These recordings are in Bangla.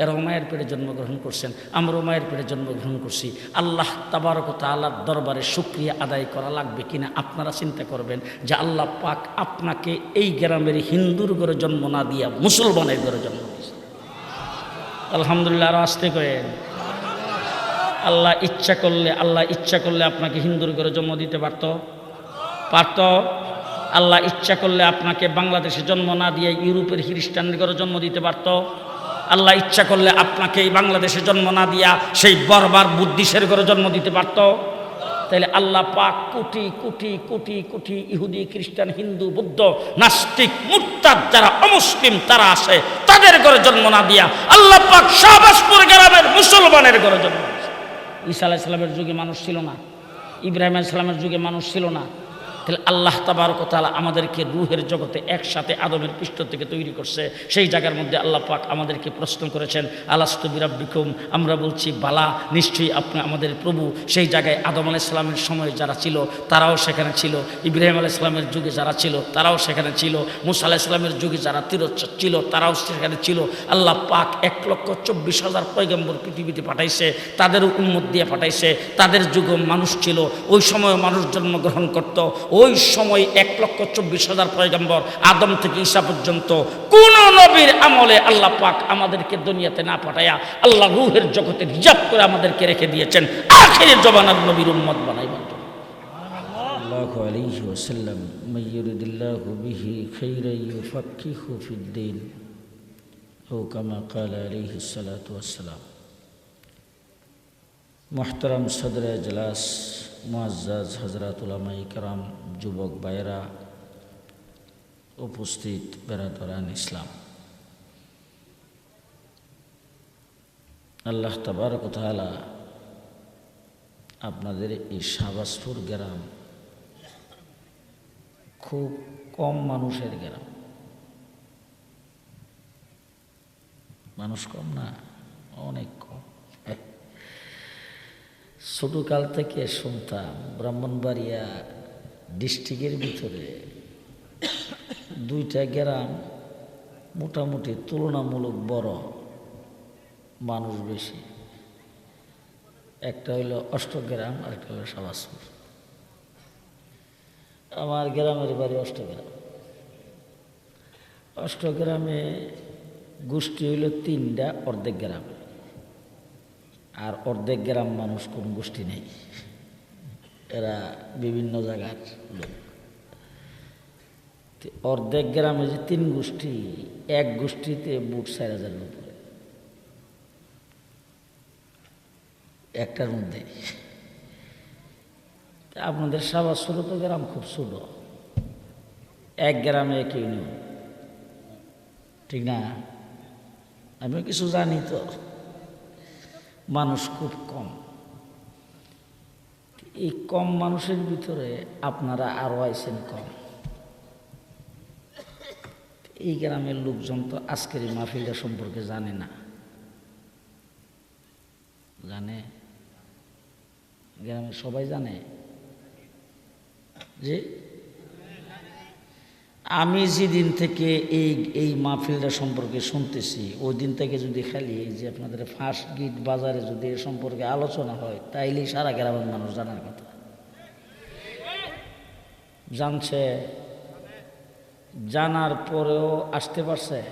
এরাও মায়ের পেটে জন্মগ্রহণ করছেন আমরাও মায়ের পেটে জন্মগ্রহণ করছি। আল্লাহ তাবারক তাল্লাহর দরবারে শুক্রিয়া আদায় করা লাগবে কিনা আপনারা চিন্তা করবেন যে আল্লাহ পাক আপনাকে এই গ্রামের হিন্দুর ঘরে জন্ম না দিয়া মুসলমানের ঘরে জন্ম দিয়েছে আলহামদুলিল্লাহ আরও আসতে করেন আল্লাহ ইচ্ছা করলে, আল্লাহ ইচ্ছা করলে আপনাকে হিন্দুর ঘরে জন্ম দিতে পারত? পারত? আল্লাহ ইচ্ছা করলে আপনাকে বাংলাদেশে জন্ম না দিয়ে ইউরোপের খ্রিস্টানদের ঘরে জন্ম দিতে পারত? আল্লাহ ইচ্ছা করলে আপনাকে এই বাংলাদেশে জন্ম না দিয়া সেই বরবার বুদ্ধিশের ঘরে জন্ম দিতে পারত? তাহলে আল্লাহ পাক কোটি কোটি কোটি কোটি ইহুদি, খ্রিস্টান, হিন্দু, বৌদ্ধ, নাস্তিক, মুরতাদ যারা অমুসলিম তারা আসে, তাদের ঘরে জন্ম না দিয়া আল্লাহ পাক শাহবাজপুর গ্রামের মুসলমানের ঘরে জন্ম। ঈসা আলাইসালামের যুগে মানুষ ছিল না। ইব্রাহিম আলাইসালামের যুগে মানুষ ছিল না। তাহলে আল্লাহ তাবার তাআলা আমাদেরকে রুহের জগতে একসাথে আদমের পৃষ্ঠ থেকে তৈরি করছে। সেই জায়গার মধ্যে আল্লাহ পাক আমাদেরকে প্রশ্ন করেছেন, আলাস্তু বিরাব্বিকুম? আমরা বলছি, বালা, নিশ্চয়ই আপনি আমাদের প্রভু। সেই জায়গায় আদম আলাইসালামের সময় যারা ছিল, তারাও সেখানে ছিল। ইব্রাহিম আলাইসালামের যুগে যারা ছিল, তারাও সেখানে ছিল। মুসা আলাইসালামের যুগে যারা তীর ছিল, তারাও সেখানে ছিল। আল্লাহ পাক এক লক্ষ চব্বিশ হাজার পয়গম্বর পৃথিবীতে পাঠাইছে তাদের উন্মত দিয়ে পাঠাইছে। তাদের যুগে মানুষ ছিল, ওই সময় মানুষ জন্মগ্রহণ করত। ওই সময় এক লক্ষ চব্বিশ হাজার পয়গম্বর আদম থেকে ঈসা পর্যন্ত কোন নবীর আমলে আল্লাহ পাক আমাদেরকে দুনিয়াতে না পাঠাইয়া আল্লাহ রুহের জগতে রিজার্ভ করে আমাদেরকে রেখে দিয়েছেন আখের জবানার নবীর উম্মত বানাইবার জন্য الله عليه وسلم من يرد الله به خيرا يفقهه في الدين أو كما قال عليه الصلاة والسلام মোহতরম সদর এজলাস মোয়াজ হজরাতুলামা ইকরাম যুবক বাইরা উপস্থিত বেড়াতরান ইসলাম। আল্লাহ তাবার কোথালা আপনাদের এই শাবাসপুর গ্রাম খুব কম মানুষের গ্রাম। মানুষ কম না, অনেক ছোটকাল থেকে শুনতাম ব্রাহ্মণবাড়িয়া ডিস্ট্রিক্টের ভিতরে দুইটা গ্রাম মোটামুটি তুলনামূলক বড়, মানুষ বেশি। একটা হইল অষ্টগ্রাম আর একটা হইল সাবাসপুর আমার গ্রামের বাড়ি অষ্টগ্রাম। অষ্টগ্রামে গোষ্ঠী হইল তিনটা, অর্ধেক গ্রামে। আর অর্ধেক গ্রাম মানুষ কোন গোষ্ঠী নেই। এরা বিভিন্ন জায়গার লোক। অর্ধেক গ্রামে যে তিন গোষ্ঠী, এক গোষ্ঠীতে বুট চার হাজার উপরে একটার মধ্যে। আপনাদের সাবা ছোট তো গ্রাম খুব ছোট। এক গ্রামে এক ইউনিয়ন ঠিক না? আমি কিছু জানি তো। মানুষ খুব কম। এই কম মানুষের ভিতরে আপনারা আরও আইছেন কম। এই গ্রামের লোকজন তো আজকের মাহফিলটা সম্পর্কে জানে না। জানে? গ্রামের সবাই জানে যে আমি যেদিন থেকে এই এই মাহফিলটা সম্পর্কে শুনতেছি ওই দিন থেকে যদি খালি এই যে আপনাদের ফার্স্ট গিট বাজারে যদি এ সম্পর্কে আলোচনা হয়, তাইলেই সারা গ্রামের মানুষ জানার কথা। জানছে, জানার পরেও আসতে পারছে?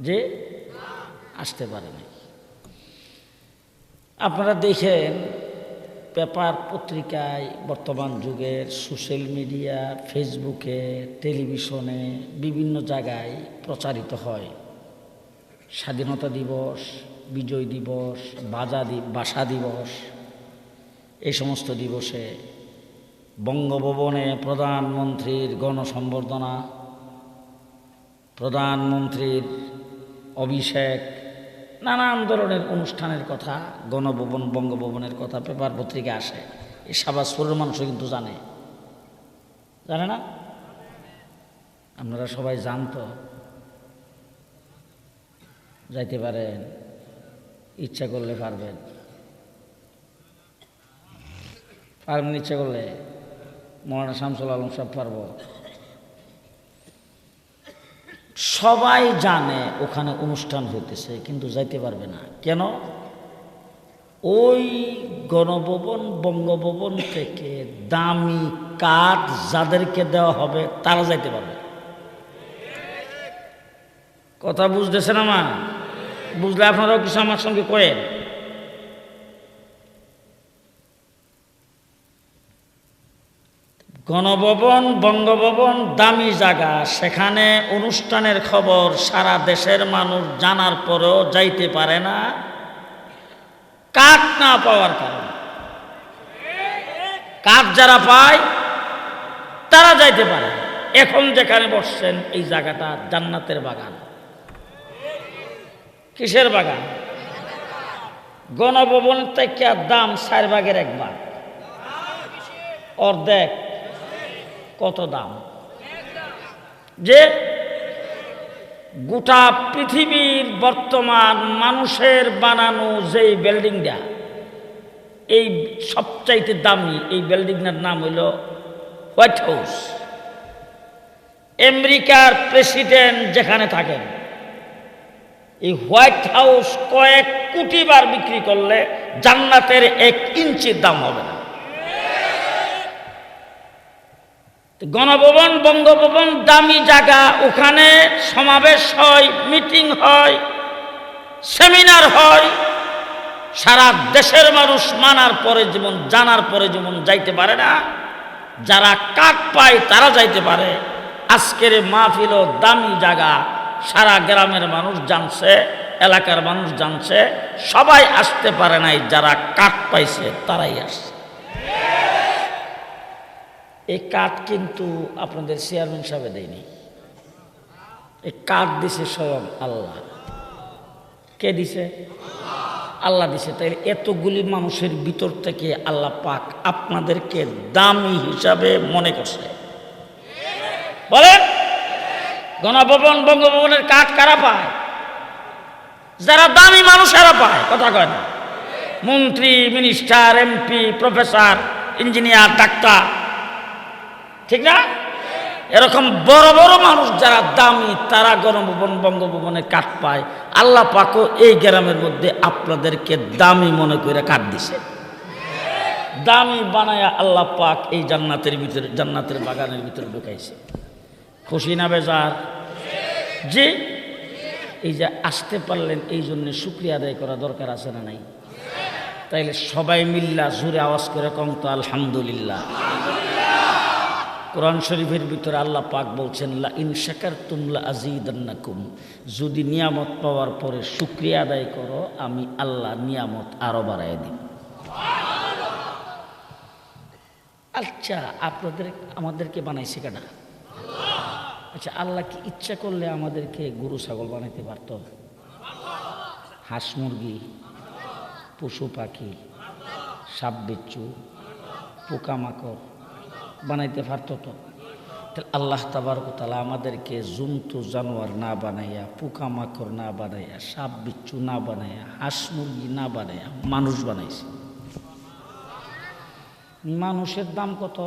যে আসতে পারেনি। আপনারা দেখেন পেপার পত্রিকায় বর্তমান যুগের সোশ্যাল মিডিয়া, ফেসবুকে, টেলিভিশনে বিভিন্ন জায়গায় প্রচারিত হয়। স্বাধীনতা দিবস, বিজয় দিবস, বাজা ভাষা দিবস এই সমস্ত দিবসে বঙ্গভবনে প্রধানমন্ত্রীর গণসম্বর্ধনা, প্রধানমন্ত্রীর অভিষেক নানান ধরনের অনুষ্ঠানের কথা, গণভবন, বঙ্গভবনের কথা, পেপার পত্রিকা আসে। এই সাবাসপুরের মানুষও কিন্তু জানে। জানে না? আপনারা সবাই জানতো। যাইতে পারেন, ইচ্ছা করলে পারবেন। পারবেন ইচ্ছা করলে? মৌলানা শামসুল আলম সব পারব। সবাই জানে ওখানে অনুষ্ঠান হইতেছে, কিন্তু যাইতে পারবে না। কেন? ওই গণভবন, বঙ্গভবন থেকে দামি কাঠ যাদেরকে দেওয়া হবে, তারা যাইতে পারবে। কথা বুঝতেছেন আমার? বুঝলে আপনারাও কিছু আমার সঙ্গে কয়েন গণভবন, বঙ্গভবন, দামি জায়গা। সেখানে অনুষ্ঠানের খবর সারা দেশের মানুষ জানার পরেও যাইতে পারে না। কাঠ না পাওয়ার কারণে। কাঠ যারা পায়, তারা যাইতে পারে এখন যেখানে বসছেন, এই জায়গাটা জান্নাতের বাগান। কিসের বাগান? গণভবন থেকে দাম চার ভাগের এক ভাগ? অর্ধেক। কত দাম? যে গোটা পৃথিবীর বর্তমান মানুষের বানানো যেই বিল্ডিংটা, এই সবচাইতে দামি এই বিল্ডিংটার নাম হইল হোয়াইট হাউস। আমেরিকার প্রেসিডেন্ট যেখানে থাকেন, এই হোয়াইট হাউস কয়েক কোটি বার বিক্রি করলে জান্নাতের এক ইঞ্চির দাম হবে না। গণভবন, বঙ্গভবন, দামি জায়গা, ওখানে সমাবেশ হয়, মিটিং হয়, সেমিনার হয়। সারা দেশের মানুষ মানার পরে যেমন, জানার পরে যেমন যাইতে পারে না, যারা কাক পায় তারা যাইতে পারে। আজকের মাহফিল দামি জায়গা, সারা গ্রামের মানুষ জানছে, এলাকার মানুষ জানছে, সবাই আসতে পারে নাই, যারা কাক পাইছে তারাই আসছে। এই কাঠ কিন্তু আপনাদের চেয়ারম্যান সাহেবে দেয়নি। এই কাঠ দিছে স্বয়ং আল্লাহ। কে দিছে? আল্লাহ দিছে। তাই এতগুলি মানুষের ভিতর থেকে আল্লাহ পাক আপনাদেরকে দামি হিসাবে মনে করছে। বলেন, গণভবন, বঙ্গভবনের কাঠ কারা পায়? যারা দামি মানুষ মানুষেরা পায়, কথা কয় না। মন্ত্রী, minister, MP, professor, engineer, doctor. ঠিক না? এরকম বড় বড় মানুষ যারা দামি তারা গণভবন বঙ্গভবনে কাঠ পায়। আল্লাহ পাকও এই গ্রামের মধ্যে আপনাদেরকে দামি মনে করে কাঠ দিছে। দামি বানায়া আল্লাহ পাক এই জান্নাতের ভিতরে, জান্নাতের বাগানের ভিতরে ঢুকাইছে। খুশি না বেজার? যে এই যে আসতে পারলেন, এই জন্য শুক্রিয়া আদায় করা দরকার আছে না নাই? তাইলে সবাই মিল্লা জোরে আওয়াজ করে কম তো আলহামদুলিল্লাহ। কোরআন শরীফের ভিতরে আল্লাহ পাক বলছেন, লা ইন শাকার তুমলা আজিদান্নাকুম যদি নিয়ামত পাওয়ার পরে শুক্রিয়া আদায় করো, আমি আল্লাহ নিয়ামত আরও বাড়াই দিই আচ্ছা আপনাদের, আমাদেরকে বানাইছে কেনা আচ্ছা আল্লাহ কি ইচ্ছা করলে আমাদেরকে গরু, ছাগল বানাইতে পারত? হাঁস মুরগি, পশু পাখি, সাপ বিচ্ছু, পোকামাকড় বানাইতে পারত তো। আল্লাহ তাবারকতালা আমাদেরকে জন্তু, জানোয়ার না বানাইয়া, পোকামাকড় না বানাইয়া, সাপ বিচ্ছু না বানাইয়া, হাঁস মুরগি না বানাইয়া মানুষ বানাইছে। মানুষের দাম কত?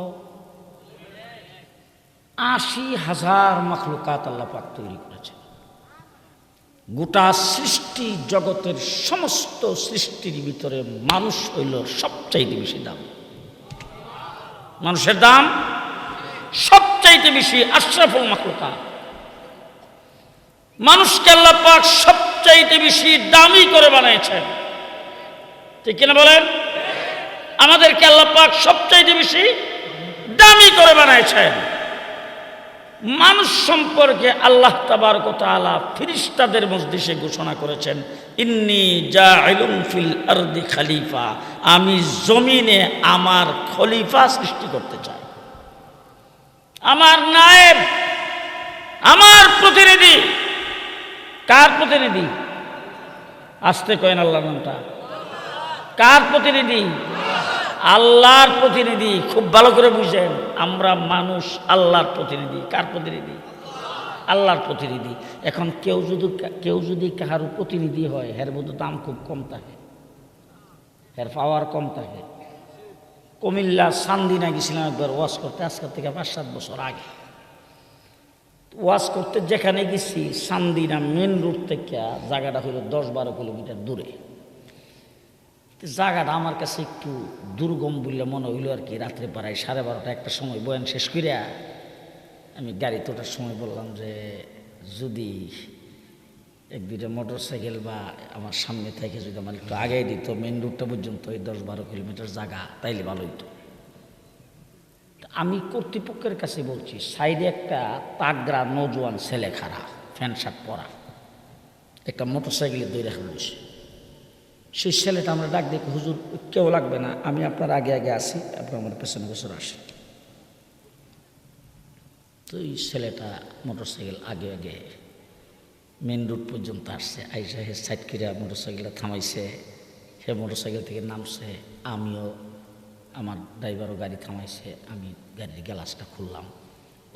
আশি হাজার মখলুকাত আল্লাহ পাক তৈরি করেছে। গোটা সৃষ্টি জগতের সমস্ত সৃষ্টির ভিতরে মানুষ হইল সবচাইতে বেশি দাম। মানুষের দাম সবচাইতে বেশি আশরাফুল মাকলুকা মানুষকে আল্লাহ পাক সবচাইতে বেশি দামি করে বানিয়েছেন। ঠিক কিনা বলেন? আমাদেরকে আল্লাহ পাক সবচাইতে বেশি দামি করে বানাইছেন মানুষ সম্পর্কে আল্লাহ তাবার তাআলা ফিরিস্তাদের মজলিসে ঘোষণা করেছেন, ইন্নি যা ফিল আরদি খালিফা আমি জমিনে আমার খলিফা সৃষ্টি করতে চাই। আমার নায়েব, আমার প্রতিনিধি, কার প্রতিনিধি? আসতে কয়েন আল্লাহ নামটা। কার প্রতিনিধি? আল্লাহর প্রতিনিধি খুব ভালো করে বুঝেন, আমরা মানুষ আল্লাহর প্রতিনিধি। কার প্রতিনিধি? আল্লাহর প্রতিনিধি। এখন কেউ যদি কেউ যদি কাহার প্রতিনিধি হয়, হের মধ্যে দাম খুব কম থাকে। হের পাওয়ার কম থাকে। কুমিল্লা সান্দিনা গেছিলাম একবার ওয়াশ করতে, আজকের থেকে পাঁচ সাত বছর আগে। ওয়াজ করতে যেখানে গেছি সান্দিনা মেন রোড থেকে জায়গাটা হলো দশ বারো কিলোমিটার দূরে। জায়গাটা আমার কাছে একটু দুর্গম বললে মনে হইল আর কি, রাত্রে পাড়ায় সাড়ে বারোটা একটা সময় বয়ান শেষ করিয়া আমি গাড়ি তোটার সময় বললাম যে, যদি এক দুইটা মোটর সাইকেল বা আমার সামনে থেকে যদি আমার একটু আগে দিত মেন রোডটা পর্যন্ত ওই দশ বারো কিলোমিটার জায়গা, তাইলে ভালো হইতো। আমি কর্তৃপক্ষের কাছে বলছি, সাইডে একটা তাগরা নজওয়ান ছেলে খারা ফ্যান শার্ট পরা, একটা মোটর সাইকেলে রাখা রয়েছে সেই ছেলেটা আমরা ডাক দেখি, হুজুর, কেউ লাগবে না, আমি আপনার আগে আগে আসি, আপনি আমার পেছনে বছর আসেন। তো এই ছেলেটা মোটর সাইকেল আগে আগে মেন রোড পর্যন্ত আসছে, আইসা হে সাইড করে মোটর সাইকেলটা থামাইছে সে মোটর সাইকেল থেকে নামছে, আমিও আমার ড্রাইভারও গাড়ি থামাইছে, আমি গাড়ির গ্লাসটা খুললাম।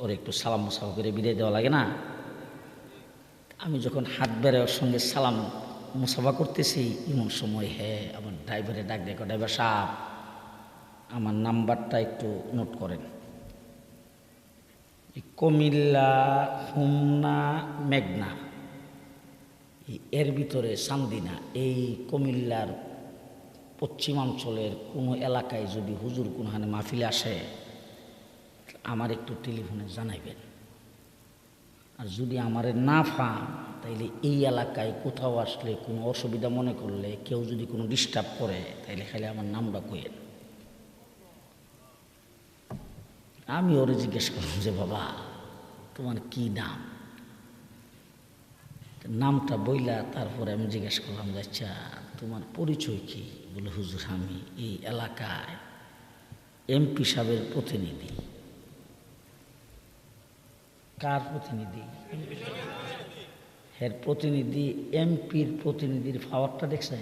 ওর একটু সালাম মুসাফা করে বিদায় দেওয়া লাগে না? আমি যখন হাত বেড়ে ওর সঙ্গে সালাম মুসাফা করতেছি এমন সময় হে, আমার ড্রাইভারে ডাক দেখো ড্রাইভার সাহেব, আমার নাম্বারটা একটু নোট করেন। কুমিল্লা হুমনা মেঘনা এর ভিতরে সান্দিনা, এই কুমিল্লার পশ্চিমাঞ্চলের কোনো এলাকায় যদি হুজুর কোনখানে মাহফিল আসে, আমার একটু টেলিফোনে জানাইবেন। আর যদি আমারে না পান, তাইলে এই এলাকায় কোথাও আসলে কোনো অসুবিধা মনে করলে কেউ যদি কোনো ডিস্টার্ব করে, তাইলে খালি আমার নামটা কইেন আমি ওরে জিজ্ঞেস করলাম যে, বাবা, তোমার কি নাম? নামটা বইলা তারপরে আমি জিজ্ঞেস করলাম যে আচ্ছা তোমার পরিচয় কি? বলে, হুজুর, আমি এই এলাকায় এমপি সাহেবের প্রতিনিধি। কার প্রতিনিধি? এর প্রতিনিধি এমপির প্রতিনিধির পাওয়ারটা দেখছেন?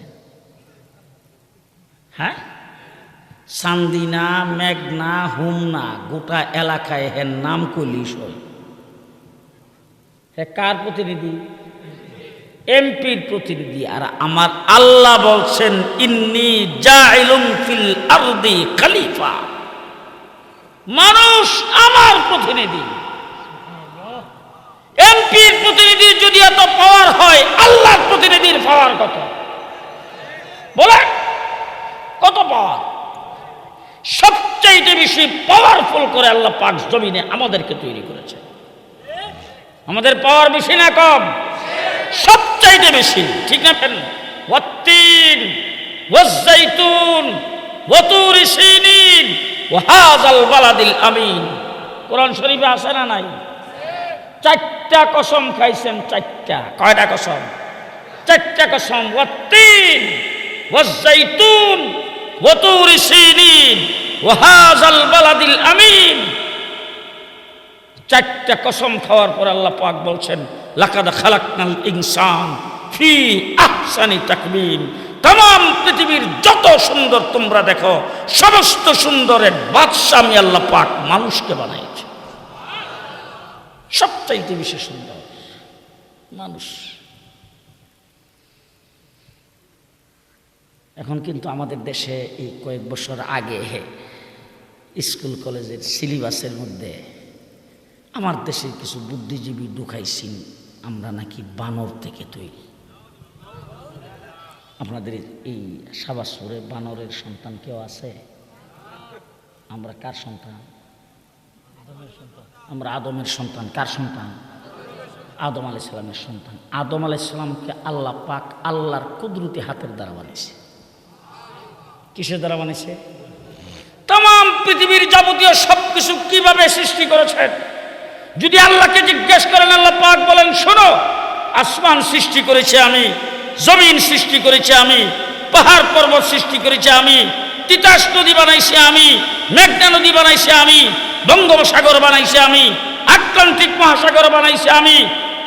হ্যাঁ? সান্দিনা, মেঘনা, হুমনা, গোটা এলাকায় হের নাম কলিস হয় কার প্রতিনিধি? এমপির প্রতিনিধি। আর আমার আল্লাহ বলছেন, ইন্নি জাইলুম ফিল আরদি খলিফা। মানুষ আমার প্রতিনিধি। এমপির প্রতিনিধির যদি এত পাওয়ার হয়, আল্লাহর প্রতিনিধির পাওয়ার কত? বলে, কত পাওয়ার? সবচাইতে বেশি পাওয়ারফুল করে আল্লাহ পাক জমিনে আমাদেরকে তৈরি করেছে। আমাদের পাওয়ার বেশি না কম? সবচাইতে বেশি, ঠিক না ফেন ওয়াত্তিন, ওয়াজ্জাইতুন ওয়াতুর সিনিন ওয়াহাজাল বালাদিল আমিন। কোরআন শরীফে আছে না নাই? চারটা কসম খাইছেন, চারটা। কয়টা কসম? চারটা কসম। ওয়াত্তিন, ওয়াজ্জাইতুন, ওয়াতুর সিনিন, ওয়াহাজাল বালাদিল আমিন। চারটা কসম খাওয়ার পর আল্লাহ পাক বলছেন, লাকাদ খালাকনাল ইনসান ফি আহসানি তাকবীম তাম পৃথিবীর যত সুন্দর তোমরা দেখো, সমস্ত সুন্দরের বাদশা আমি আল্লাহ পাক মানুষকে বানাইছে। সবচাইতে বেশি সুন্দর। মানুষ। এখন কিন্তু আমাদের দেশে এই কয়েক বছর আগে স্কুল, কলেজের সিলেবাসের মধ্যে আমার দেশের কিছু বুদ্ধিজীবী ঢুকাইছেন, আমরা নাকি বানর থেকে তৈরি। আপনাদের এই সাবাসুরে বানরের সন্তান কেউ আছে? আমরা কার সন্তান? আমরা আদমের সন্তান, কার সন্তান? আদম আলি সালামের সন্তান। আদম আলি সালামকে আল্লাহ পাক আল্লাহর কুদরতি হাতের দ্বারা বানিয়েছে। কিসের দ্বারা বানিয়েছে? তাম পৃথিবীর যাবতীয় সব কিছু কীভাবে সৃষ্টি করেছেন? যদি আল্লাহকে জিজ্ঞেস করেন, আল্লাহ পাক বলেন, শোনো, আসমান সৃষ্টি করেছে আমি, জমিন সৃষ্টি করেছে আমি, পাহাড় পর্বত সৃষ্টি করেছে আমি তিতাস নদী বানাইছে আমি, মেঘনা নদী বানাইছে আমি, বঙ্গোপসাগর বানাইছে আমি, আটলান্টিক মহাসাগর বানাইছে আমি,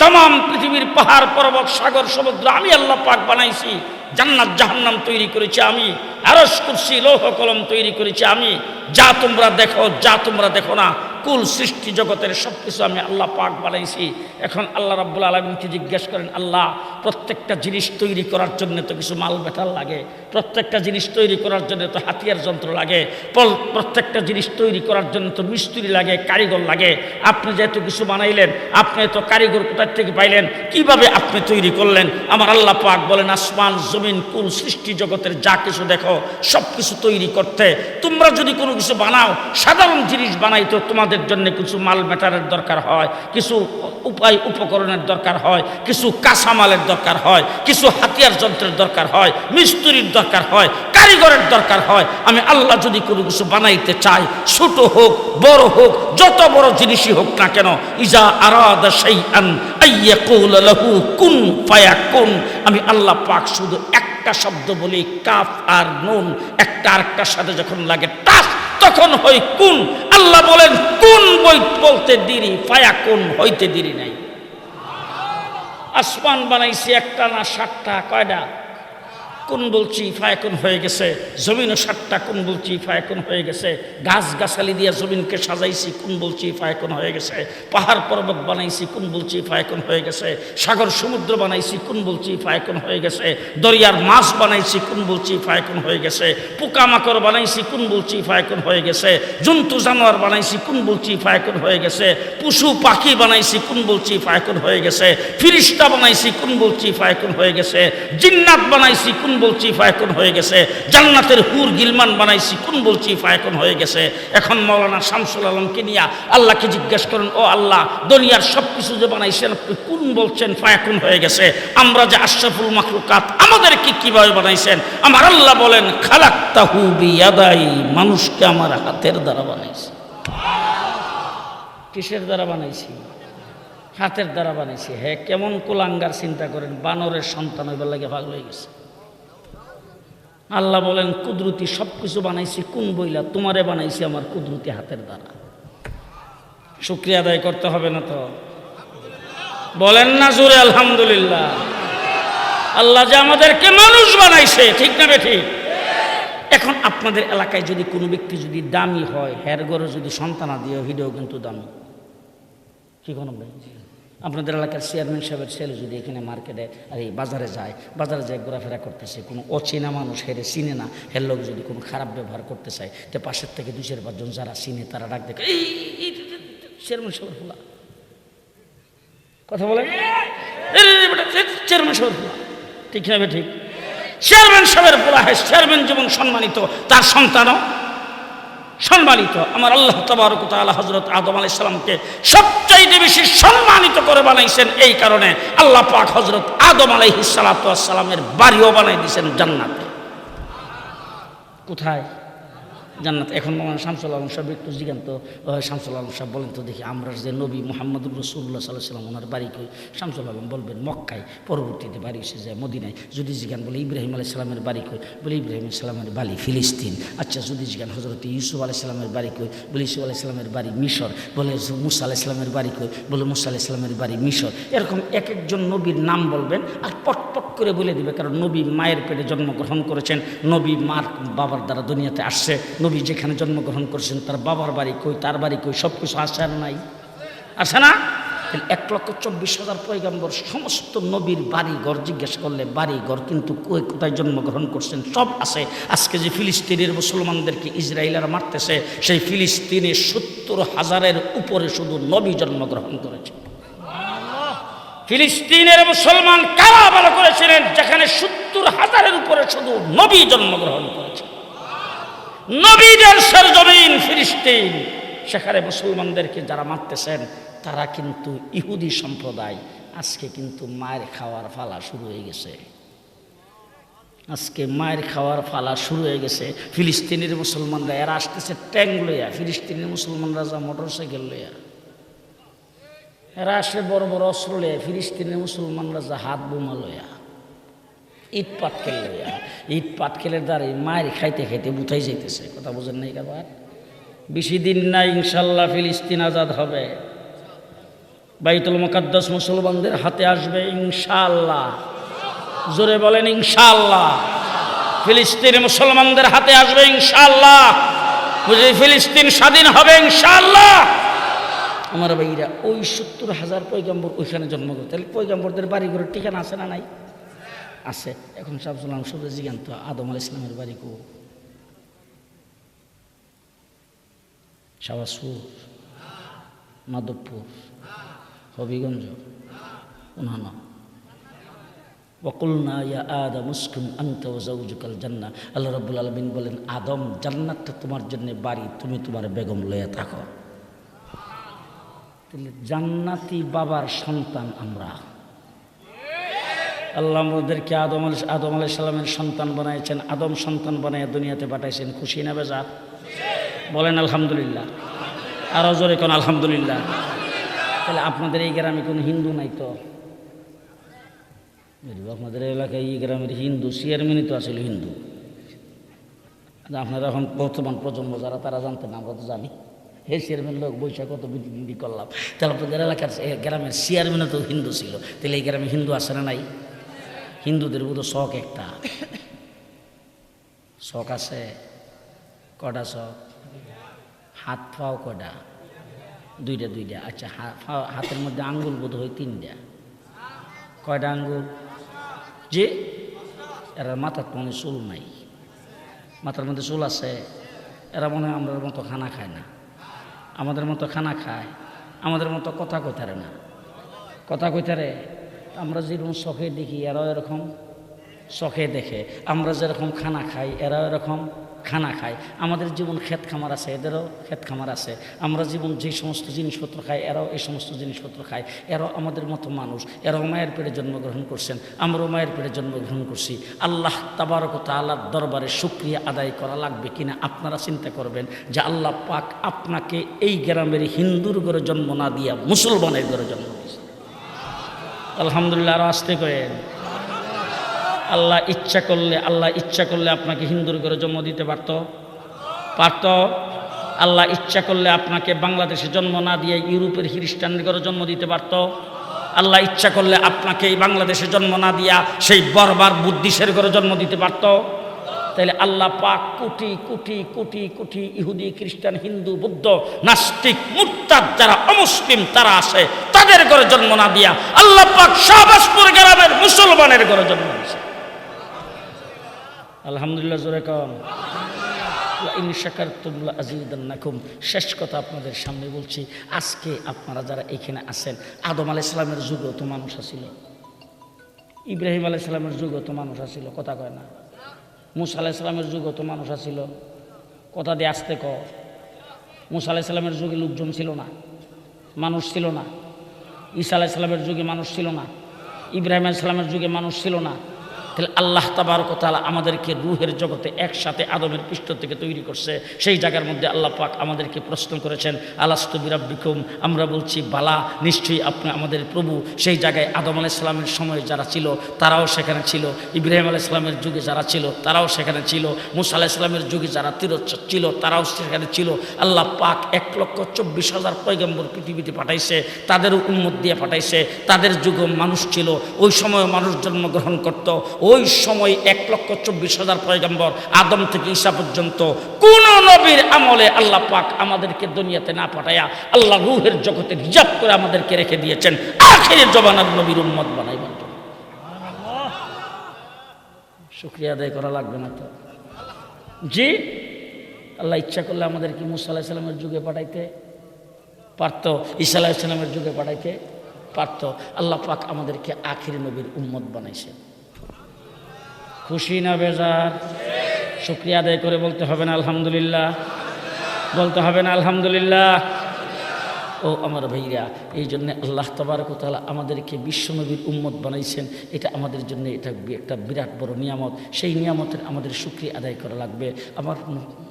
তমাম পৃথিবীর পাহাড়, পর্বত, সাগর, সমুদ্র আমি আল্লাহ পাক বানাইছি, জান্নাত, জাহান্নাম তৈরি করেছি আমি আরস কুরসি, লৌহ, কলম তৈরি করেছি আমি, যা তোমরা দেখো, যা তোমরা দেখো না কুল সৃষ্টি জগতের সব কিছু আমি আল্লাহ পাক বানাইছি। এখন আল্লাহ রাব্বুল আলমীকে জিজ্ঞেস করেন, আল্লাহ, প্রত্যেকটা জিনিস তৈরি করার জন্য তো কিছু মাল মেটাল লাগে, প্রত্যেকটা জিনিস তৈরি করার জন্য তো হাতিয়ার যন্ত্র লাগে প্রত্যেকটা জিনিস তৈরি করার জন্য তো মিস্ত্রি লাগে, কারিগর লাগে, আপনি যেহেতু কিছু বানাইলেন, আপনি তো কারিগর কোথার থেকে পাইলেন, কীভাবে আপনি তৈরি করলেন? আমার আল্লাহ পাক বলেন, আসমান, জমিন, কুল, সৃষ্টি জগতের যা কিছু দেখো সব কিছু তৈরি করতে। তোমরা যদি কোনো কিছু বানাও, সাধারণ জিনিস বানাইতো তোমাদের জন্য কিছু মাল ম্যাটারের দরকার হয়, কিছু উপায় উপকরণের দরকার হয়, কিছু কাঁচামালের দরকার হয়, কিছু হাতিয়ার যন্ত্রের দরকার হয়, মিস্ত্রির দরকার হয়, কারিগরের দরকার হয়। আমি আল্লাহ যদি কোনো কিছু বানাইতে চাই, ছোট হোক, বড় হোক, যত বড় জিনিসই হোক না কেন, ইজা আমি আল্লাহ পাক শুধু একটা শব্দ বলি, কাফ আর নুন, একটা আরেকটার সাথে যখন লাগে তখন হয় কুন। আল্লাহ বলেন, কোন বই বলতে দিরি? ফায়া কোন হইতে দিরি নাই? আসমান বানাইছে একটা না সাতটা, কয়টা? কোন বলছি ফায়াকুন হয়ে গেছে জমিনও সাতটা কোন বলছি ফায়াকুন হয়ে গেছে গাছ গাছালি দিয়ে জমিনকে সাজাইছি কোন বলছি ফায়াকুন হয়ে গেছে পাহাড় পর্বত বানাইছি কোন বলছি ফায়াকুন হয়ে গেছে সাগর সমুদ্র বানাইছি কোন বলছি ফায়াকুন হয়ে গেছে দরিয়ার মাছ বানাইছি কোন বলছি ফায়াকুন হয়ে গেছে পোকামাকড় বানাইছি কোন বলছি ফায়াকুন হয়ে গেছে জন্তু জানোয়ার বানাইছি কোন বলছি ফায়াকুন হয়ে গেছে পশু পাখি বানাইছি কোন বলছি ফায়াকুন হয়ে গেছে ফিরিস্তা বানাইছি কোন বলছি ফায়াকুন হয়ে গেছে জিন্নাত বানাইছি কোন বলছি ফায়াকুন হয়ে গেছে? জান্নাতের হুর গিলমান বানাইছি, কোন বলছি ফায়াকুন হয়ে গেছে? এখন মৌলানা শামসুল আলমকে নিয়ে আল্লাহকে জিজ্ঞেস করেন, ও আল্লাহ, দুনিয়ার সব কিছু যে বানাইছেন, আপনি কোন বলছেন ফায়াকুন হয়ে গেছে? আমরা যে আশরাফুল মাখলুকাত, আমাদেরকে কীভাবে বানাইছেন? আমার আল্লাহ বলেন খালাক তাহু বিয়াদাই, মানুষকে আমার হাতের দ্বারা বানাইছে। কিসের দ্বারা বানাইছি? হাতের দ্বারা বানাইছি। হ্যাঁ কেমন কুলাঙ্গার চিন্তা করেন, বানরের সন্তান হইবার লাগে ভাগ হয়ে গেছে। আল্লাহ বলেন, কুদরতি সব কিছু বানাইছি, কোন বইলা? তোমারে বানাইছি আমার কুদরতি হাতের দ্বারা। শুক্রিয়া আদায় করতে হবে না তো? বলেন না জোরে আলহামদুলিল্লাহ। আল্লাহ যে আমাদেরকে মানুষ বানাইছে, ঠিক না বেঠিক এখন আপনাদের এলাকায় যদি কোনো ব্যক্তি যদি দামি হয়, হের গড়ে যদি সন্তানা দিয়ে হিডেও কিন্তু দামি। কি কোনো আপনাদের এলাকার চেয়ারম্যান সাহেবের ছেলে যদি এখানে মার্কেটে আর এই বাজারে যায় বাজারে যায়, ঘোরাফেরা করতেছে, কোনো অচেনা মানুষ হেরে চিনে না, হের লোক যদি কোনো খারাপ ব্যবহার করতে চায়, তো পাশের থেকে দুই চার পাঁচজন যারা চিনে তারা ডাক দেখে, এই চেয়ারম্যান সাহেবের ফুলা। কথা বলেন? চেয়ারম্যান সাহেবের ফুলা। ঠিক না বে ঠিক? চেয়ারম্যান সাহেবের পোলা হয়, চেয়ারম্যান যেমন সম্মানিত, তার সন্তানও সম্মানিত। আমার আল্লাহ তবরক আল্লাহ হজরত আদম আলি সালামকে সবচাইতে বেশি সম্মানিত করে বানাইছেন এই কারণে আল্লাহ পাক হজরত আদম আলাইহিস সালাতু সালামের বাড়িও বানাই দিয়েছেন জান্নাতে। কোথায়? জান্নাত। এখন শামসুল আলম সাহেব একটু জিজ্ঞান্ত শামসুল আলম সাহেব বলেন তো দেখি, আমরা যে নবী মোহাম্মদুর রসুল্লাহ সাল্লাহ সাল্লাম, ওনার বাড়ি কই? শামসুল আলম বলবেন, মক্কায়, পরবর্তীতে বাড়ি এসে যায় মদিনায়। যদি জিজ্ঞান বলে, ইব্রাহিম আলাই সালামের বাড়ি কই? বলে, ইব্রাহিম সালামের বাড়ি ফিলিস্তিন। আচ্ছা যদি জিজ্ঞান হজরত ইউসুফ আলাই সালামের বাড়ি কই? বলে, ইউসুফ আলাই সালামের বাড়ি মিশর। বলে মুসা আলাই সালামের বাড়ি কই? বলে, মুসা আলাই সালামের বাড়ি মিশর। এরকম এক একজন নবীর নাম বলবেন আর পট পট করে বলে দিবে, কারণ নবী মায়ের পেটে জন্মগ্রহণ করেছেন, নবী মার বাবার দ্বারা দুনিয়াতে আসছে নবী যেখানে জন্মগ্রহণ করেছেন, তার বাবার বাড়ি কই, তার বাড়ি কই সব কিছু আসে আর নাই। আছে না? এক লক্ষ চব্বিশ হাজার পয়গাম্বর সমস্ত নবীর বাড়ি ঘর জিজ্ঞেস করলে বাড়ি ঘর কিন্তু কই কোথায় জন্মগ্রহণ করছেন? সব আছে। আজকে যে ফিলিস্তিনের মুসলমানদেরকে ইসরায়েলারা মারতেছে, সেই ফিলিস্তিনে সত্তর হাজারের উপরে শুধু নবী জন্মগ্রহণ করেছে। ফিলিস্তিনের মুসলমান কারা ভালো করেছিলেন? যেখানে সত্তর হাজারের উপরে শুধু নবী জন্মগ্রহণ করেছে। নবীদের সরজমিন ফিলিস্তিন। সেখানে মুসলমানদেরকে যারা মারতেছেন, তারা কিন্তু ইহুদি সম্প্রদায়। আজকে কিন্তু মায়ের খাওয়ার ফালা শুরু হয়ে গেছে। আজকে মায়ের খাওয়ার ফালা শুরু হয়ে গেছে। ফিলিস্তিনের মুসলমানরা, এরা আসতেছে ট্যাঙ্ক লইয়া। ফিলিস্তিনের মুসলমানরা যা মোটর সাইকেল লইয়া। এরা আসে বড় বড় অস্ত্র লইয়া। ফিলিস্তিনের মুসলমানরা যা হাত বোমা লইয়া। ইট পাটকেল লইয়া ইট পাটকেলের দ্বারা মায়ের খাইতে খাইতে বুথাই যাইতেছে। কথা বোঝেন নাই কাবার বেশি দিন নাই ইনশাল্লাহ ফিলিস্তিন আজাদ হবে। বাইতুল মোকাদ্দাস মুসলমানদের হাতে আসবে ইনশাল্লাহ জোরে বলেন ইনশাল্লাহ ফিলিস্তিন মুসলমানদের হাতে আসবে ইনশাল্লাহ বুঝলি, ফিলিস্তিন স্বাধীন হবে ইনশাল্লাহ আমার ভাইরা, ওই সত্তর হাজার পৈগম্বর ওইখানে জন্মগ্রহণ তাহলে পৈগম্বরদের বাড়িঘরের ঠিকানা আছে না নাই? আছে। এখন সাবজুল্লাহ সবে জিজ্ঞান্ত আদম আল ইসলামের বাড়ি কো শাবাসপুর, মাধবপুর, হবিগঞ্জ উনানা ওকুলনা ইয়া আদম উসকুন আন্ত ওজাউজুকাল জান্না আল্লাহ রব্বুল আলমিন বলেন, আদম জান্নাতটা তোমার জন্য বাড়ি, তুমি তোমার বেগম লইয়া থাকো। তাহলে জান্নাতি বাবার সন্তান আমরা। আল্লাহ আমাদেরকে আদম আল আদম আলাই সাল্লামের সন্তান বানাইছেন, আদম সন্তান বানাই দুনিয়াতে পাঠাইছেন। খুশি না বেজা? বলেন আলহামদুলিল্লাহ। আরও জোরে কোন আলহামদুলিল্লাহ। তাহলে আপনাদের এই গ্রামে কোনো হিন্দু নাই তো? আপনাদের এলাকায় এই গ্রামের হিন্দু চেয়ারম্যানই তো আসলে হিন্দু। আর আপনারা এখন বর্তমান প্রজন্ম যারা, তারা জানতেন আমরা তো জানি। হে চেয়ারম্যান লোক বৈশাখ কত বিধি করলাম। তাহলে আপনাদের এলাকার গ্রামের চেয়ারম্যানও তো হিন্দু ছিল। তাহলে এই গ্রামে হিন্দু আছে না নাই? হিন্দুদের বোধ শখ একটা। শখ আছে? কটা শখ? হাত পাও কটা? দুইটা দুইটা। আচ্ছা হাতের মধ্যে আঙ্গুল বোধ হয় তিনটা। কয়টা আঙ্গুল? যে? এরা মাথার মনে চুল নাই। মাথার মধ্যে চুল আছে। এরা মনে হয় আমাদের মতো খানা খায় না। আমাদের মতো খানা খায়। আমাদের মতো কথা কইতারে না। কথা কইতারে আমরা যেরকম শখে দেখি, এরাও এরকম শখে দেখে। আমরা যেরকম খানা খাই, এরাও এরকম খানা খায়। আমাদের জীবন ক্ষেত খামার আছে, এদেরও ক্ষেত খামার আছে। আমরা জীবন যে সমস্ত জিনিসপত্র খাই, এরাও এই সমস্ত জিনিসপত্র খায়। এরাও আমাদের মতো মানুষ। এরাও মায়ের পেটে জন্মগ্রহণ করছেন। আমরাও মায়ের পেটে জন্মগ্রহণ করছি। আল্লাহ তাবারক তাআলার দরবারে শুক্রিয়া আদায় করা লাগবে কিনা আপনারা চিন্তা করবেন যে আল্লাহ পাক আপনাকে এই গ্রামের হিন্দুর ঘরে জন্ম না দিয়া মুসলমানের ঘরে জন্ম দিয়েছে। আলহামদুলিল্লাহ আরও আসতে করেন আল্লাহ ইচ্ছা করলে, আল্লাহ ইচ্ছা করলে আপনাকে হিন্দুর ঘরে জন্ম দিতে পারত। পারত। আল্লাহ ইচ্ছা করলে আপনাকে বাংলাদেশে জন্ম না দিয়ে ইউরোপের খ্রিস্টানদের ঘরে জন্ম দিতে পারত। আল্লাহ ইচ্ছা করলে আপনাকে এই বাংলাদেশে জন্ম না দিয়া সেই বরবার বুদ্ধিসের ঘরে জন্ম দিতে পারত। তাহলে আল্লাহ পাক কোটি কোটি কোটি কোটি ইহুদি, খ্রিস্টান, হিন্দু, বুদ্ধ, নাস্তিক, মুরতাদ যারা অমুসলিম তারা আছে তাদের ঘরে জন্ম না দিয়া আল্লাহ পাক শাহবাজপুর গ্রামের মুসলমানের ঘরে জন্ম দিয়েছে আলহামদুলিল্লাহ, জোরে কম শেষ কথা আপনাদের সামনে বলছি, আজকে আপনারা যারা এখানে আছেন, আদম আলাইহিস সালামের যুগেও তো মানুষ আছিল ইব্রাহিম আলাইহিস সালামের যুগেও তো মানুষ আছিল কথা কয় না। মুসা আলাহ ইসলামের মানুষ আছিল। কথা দিয়ে আসতে ক। মুসা আলাহ ইসলামের যুগে লোকজন ছিল না, মানুষ ছিল না। ঈসা সালামের যুগে মানুষ ছিল না। ইব্রাহিম আলাইহিস যুগে মানুষ ছিল না। তাহলে আল্লাহ তাবারক তাআলা আমাদেরকে রুহের জগতে একসাথে আদমের পৃষ্ঠ থেকে তৈরি করছে। সেই জায়গার মধ্যে আল্লাহ পাক আমাদেরকে প্রশ্ন করেছেন, আলাস্তু বিরাব্বিকুম? আমরা বলছি, বালা, নিশ্চয়ই আপনি আমাদের প্রভু। সেই জায়গায় আদম আলাইহিস সালামের সময় যারা ছিল, তারাও সেখানে ছিল। ইব্রাহিম আলাইহিস সালামের যুগে যারা ছিল, তারাও সেখানে ছিল। মুসা আলাইহিস সালামের যুগে যারা তীর ছিল, তারাও সেখানে ছিল। আল্লাহ পাক এক লক্ষ চব্বিশ হাজার পয়গম্বর পৃথিবীতে পাঠাইছে তাদেরও উন্মত দিয়ে পাঠাইছে। তাদের যুগে মানুষ ছিল, ওই সময় মানুষ জন্মগ্রহণ করত ওই সময় এক লক্ষ চব্বিশ হাজার পয়গম্বর আদম থেকে ঈসা পর্যন্ত কোন নবীর আমলে আল্লাহ পাক আমাদেরকে দুনিয়াতে না পাঠায়া আল্লাহ রুহের জগতে রিজার্ভ করে আমাদেরকে রেখে দিয়েছেন। আখের জবানার নবীর উম্মত বানাইবার জন্য। শুক্রিয়া আদায় করা লাগবে না তো। জি, আল্লাহ ইচ্ছা করলে আমাদেরকে মুসা আলাহ সাল্লামের যুগে পাঠাইতে পারত, ঈসা আলাহ সাল্লামের যুগে পাঠাইতে পারত। আল্লাহ পাক আমাদেরকে আখির নবীর উম্মত বানাইছে খুশি না বেজার? শুক্রিয়া আদায় করে বলতে হবে না, আলহামদুলিল্লাহ। বলতে হবে না, আলহামদুলিল্লাহ। ও আমার ভাইরা, এই জন্য আল্লাহ তবারকতালা আমাদেরকে বিশ্বনবীর উম্মত বানাইছেন। এটা আমাদের জন্য এটা একটা বিরাট বড় নিয়ামত। সেই নিয়ামতের আমাদের সুক্রিয়া আদায় করা লাগবে। আমার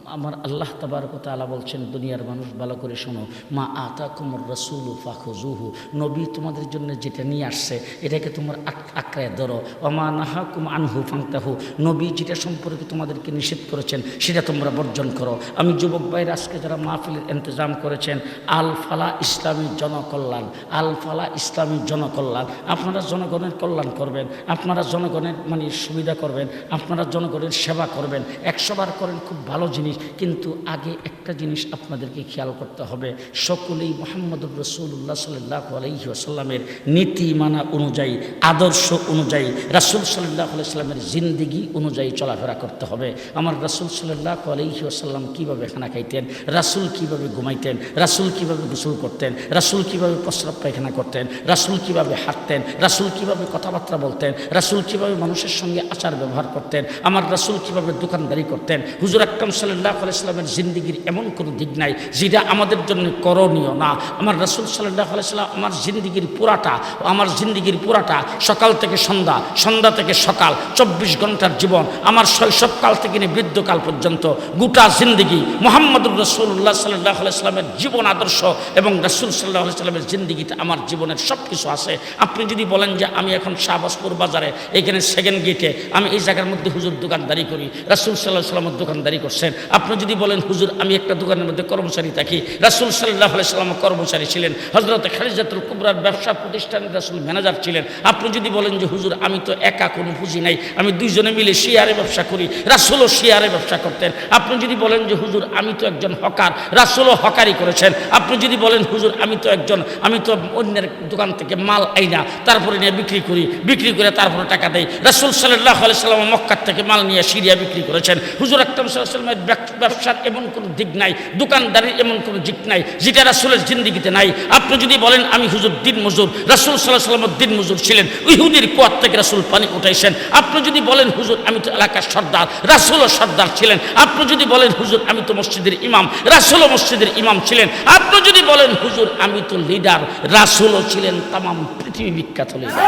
আমার আল্লাহ তবারকতালা বলছেন, দুনিয়ার মানুষ ভালো করে শোনো। মা আতা কুমর রসুল ফাখুজুহু নবী তোমাদের জন্য যেটা নিয়ে আসছে, এটাকে তোমার আক- আঁকড়ায় ধরো। অমা নাহা কুম আনহু ফাংতাহু নবী যেটা সম্পর্কে তোমাদেরকে নিষেধ করেছেন, সেটা তোমরা বর্জন করো। আমি যুবক ভাইয়ের আজকে যারা মাহফিলের ইন্তজাম করেছেন, আল ফালা ইসলামী জনকল্যাণ, আল ফালা ইসলামী জনকল্যাণ। আপনারা জনগণের কল্যাণ করবেন, আপনারা জনগণের মানে সুবিধা করবেন, আপনারা জনগণের সেবা করবেন। একশোবার করেন, খুব ভালো জিনিস। জিনিস কিন্তু আগে একটা জিনিস আপনাদেরকে খেয়াল করতে হবে। সকলেই মোহাম্মদুর রসুল্লাহ সাল্লাহ আলহি আসাল্লামের নীতি মানা অনুযায়ী, আদর্শ অনুযায়ী, রাসুল সাল্লাহ আলাইস্লামের জিন্দিগি অনুযায়ী চলাফেরা করতে হবে। আমার রাসুল সাল্লাহ আলহি আসাল্লাম কীভাবে খানা খাইতেন, রাসুল কীভাবে ঘুমাইতেন, রাসুল কীভাবে গোসল করতেন, রাসুল কীভাবে প্রস্রাব পায়খানা করতেন, রাসুল কীভাবে হাঁটতেন, রাসুল কীভাবে কথাবার্তা বলতেন, রাসুল কীভাবে মানুষের সঙ্গে আচার ব্যবহার করতেন, আমার রাসুল কীভাবে দোকানদারি করতেন, হুজুর আকরম সাল্লাহ আলাইস্লামের জিন্দিগির এমন কোনো দিক নাই যেটা আমাদের জন্য করণীয় না। আমার রাসুল সাল্লাহ আলাইসাল্লাম আমার জিন্দিগির পুরাটা আমার জিন্দিগির পুরাটা সকাল থেকে সন্ধ্যা সন্ধ্যা থেকে সকাল, চব্বিশ ঘণ্টার জীবন, আমার শৈশবকাল থেকে নিয়ে বৃদ্ধকাল পর্যন্ত গোটা জিন্দিগি মোহাম্মদুর রসুল্লাহ সাল্লাহ আলাইস্লামের জীবন আদর্শ এবং রসুল সাল্লাহ আলাইস্লামের জিন্দিগিতে আমার জীবনের সব কিছু আছে। আপনি যদি বলেন যে আমি এখন শাহবাজপুর বাজারে, এখানে সেকেন্ড গেটে আমি এই জায়গার মধ্যে হুজুর দোকানদারি করি, রাসুল সাল্লাহ সাল্লামের দোকানদারি করছেন আপনি যদি বলেন, হুজুর, আমি একটা দোকানের মধ্যে কর্মচারী থাকি। রাসুল সাল্লাহ সাল্লাম কর্মচারী ছিলেন। হজরত খালিজাতুল কুবরার ব্যবসা প্রতিষ্ঠানের রাসুল ম্যানেজার ছিলেন। আপনি যদি বলেন যে, হুজুর, আমি তো একা কোনো পুঁজি নাই, আমি দুইজনে মিলে শেয়ারে ব্যবসা করি, রাসুলও শেয়ারে ব্যবসা করতেন। আপনি যদি বলেন যে, হুজুর, আমি তো একজন হকার, রাসুলও হকারি করেছেন। আপনি যদি বলেন, হুজুর, আমি তো একজন, আমি তো অন্যের দোকান থেকে মাল আই না, তারপরে নিয়ে বিক্রি করি, বিক্রি করে তারপরে টাকা দেয় রাসুল সাল্লাহ সাল্লাম মক্কার থেকে মাল নিয়ে সিরিয়া বিক্রি করেছেন। হুজুর সাল্লামের ব্যবসার এমন কোনো দিক নাই, দোকানদারির এমন কোনো দিক নাই, যেটা রাসুলের জিন্দিগিতে নাই। আপনি যদি বলেন, আমি হুজুর দিন মজুর রাসুল সাল্লাহ সাল্লামের দিন মজুর ছিলেন, ইহুদির কোয়ার থেকে রাসুল পানি উঠাইছেন। আপনি যদি বলেন, হুজুর, আমি তো এলাকার সর্দার রাসুলও সর্দার ছিলেন। আপনি যদি বলেন, হুজুর, আমি তো মসজিদের ইমাম রাসুলও মসজিদের ইমাম ছিলেন। আপনি যদি বলেন, হুজুর, আমি তো লিডার রাসুলও ছিলেন তামাম পৃথিবী বিখ্যাত লিডার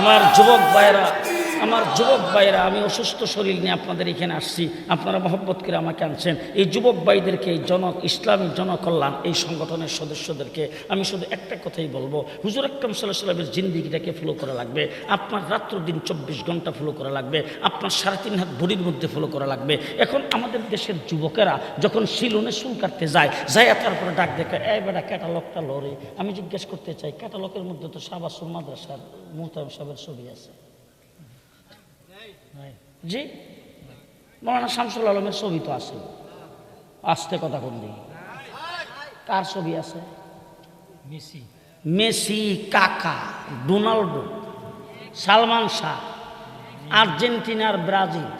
আমার যুবক ভাইয়েরা আমার যুবক ভাইয়েরা, আমি অসুস্থ শরীর নিয়ে আপনাদের এখানে আসছি। আপনারা মহব্বত করে আমাকে আনছেন। এই যুবক ভাইদেরকে জনক, ইসলামী জনকল্যাণ, এই সংগঠনের সদস্যদেরকে আমি শুধু একটা কথাই বলব। হুজুর আকরম সাল্লাহ সাল্লামের জিন্দিগিটাকে ফলো করা লাগবে। আপনার রাত্র দিন চব্বিশ ঘণ্টা ফলো করা লাগবে। আপনার সাড়ে তিন হাত বডির মধ্যে ফলো করা লাগবে। এখন আমাদের দেশের যুবকেরা যখন শিলনে চুল কাটতে যায় যায় তারপরে ডাক দেখে এই বেটা, ক্যাটালগটা লড়ে আমি জিজ্ঞেস করতে চাই, ক্যাটালগের মধ্যে তো শাহবাসুর মাদ্রাসার মোহতাব সাহেবের ছবি আছে? জি? মৌলানা শামসুল আলমের ছবি তো আছে। আসতে কথা কোন দিকে কার ছবি আছে? মেসি। মেসি কাকা ডোনাল্ডো সালমান শাহ আর্জেন্টিনার ব্রাজিল।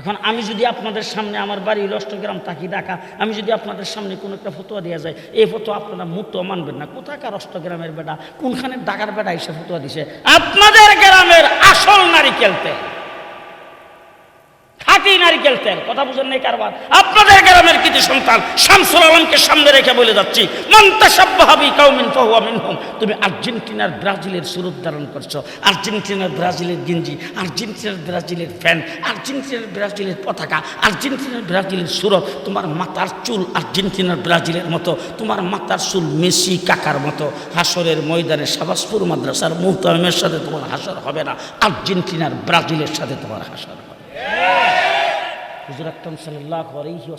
এখন আমি যদি আপনাদের সামনে আমার বাড়ি অষ্টগ্রাম তাকি ঢাকা আমি যদি আপনাদের সামনে কোনো একটা ফতোয়া দেওয়া যায় এই ফটো আপনারা মুতো মানবেন না। কোথাকার অষ্টগ্রামের বেটা কোনখানে ঢাকার বেটা এসে ফতোয়া দিছে? আপনাদের গ্রামের আসল নারিকেল খাঁটি নারিকেল তেল কথা বুঝেন নাই কারবার। আপনাদের গ্রামের কৃতি সন্তান শামসুল আলমকে সামনে রেখে বলে যাচ্ছি মন্তাসাব্বাহাবি কাউমিন ফাহুয়া মিনহুম। তুমি আর্জেন্টিনার ব্রাজিলের সুরত ধারণ করছ। আর্জেন্টিনার ব্রাজিলের গেঞ্জি, আর্জেন্টিনার ব্রাজিলের ফ্যান আর্জেন্টিনার ব্রাজিলের পতাকা, আর্জেন্টিনার ব্রাজিলের সুরত। তোমার মাথার চুল আর্জেন্টিনার ব্রাজিলের মতো। তোমার মাথার চুল মেসি কাকার মতো। হাসরের ময়দানে সাবাসপুর মাদ্রাসার মুহতামের সাথে তোমার হাসর হবে না। আর্জেন্টিনার ব্রাজিলের সাথে তোমার হাসর হবে। হুজুর আকরম সাল্লাহ আলহি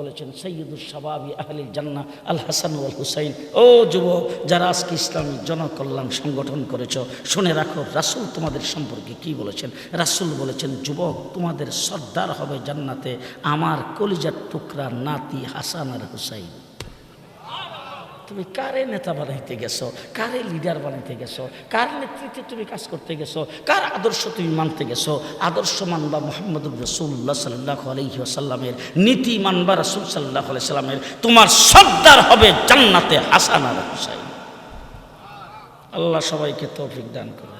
বলেছেন সৈয়দুল সাবাবি আহলি জান্না আল হাসান ওয়াল হুসাইন। ও যুবক, যারা আজকে ইসলামী জনকল্যাণ সংগঠন করেছ, শুনে রাখো, রাসুল তোমাদের সম্পর্কে কি বলেছেন? রাসুল বলেছেন, যুবক, তোমাদের সর্দার হবে জান্নাতে আমার কলিজার টুকরা নাতি হাসান আর হুসাইন। তুমি কারে নেতা বানাইতে গেছো? কারে লিডার বানাইতে গেছো? কার নেতৃত্বে তুমি কাজ করতে গেছো? কার আদর্শ তুমি মানতে গেছো? আদর্শ মানবা মোহাম্মদুর রসুল্লাহ সাল্লাহ আলহি আসাল্লামের নীতি মানবা রসুল সাল্লাহ আলি সাল্লামের তোমার সর্দার হবে জান্নাতে হাসান আর হুসাইন। আল্লাহ সবাইকে তৌফিক দান করুন।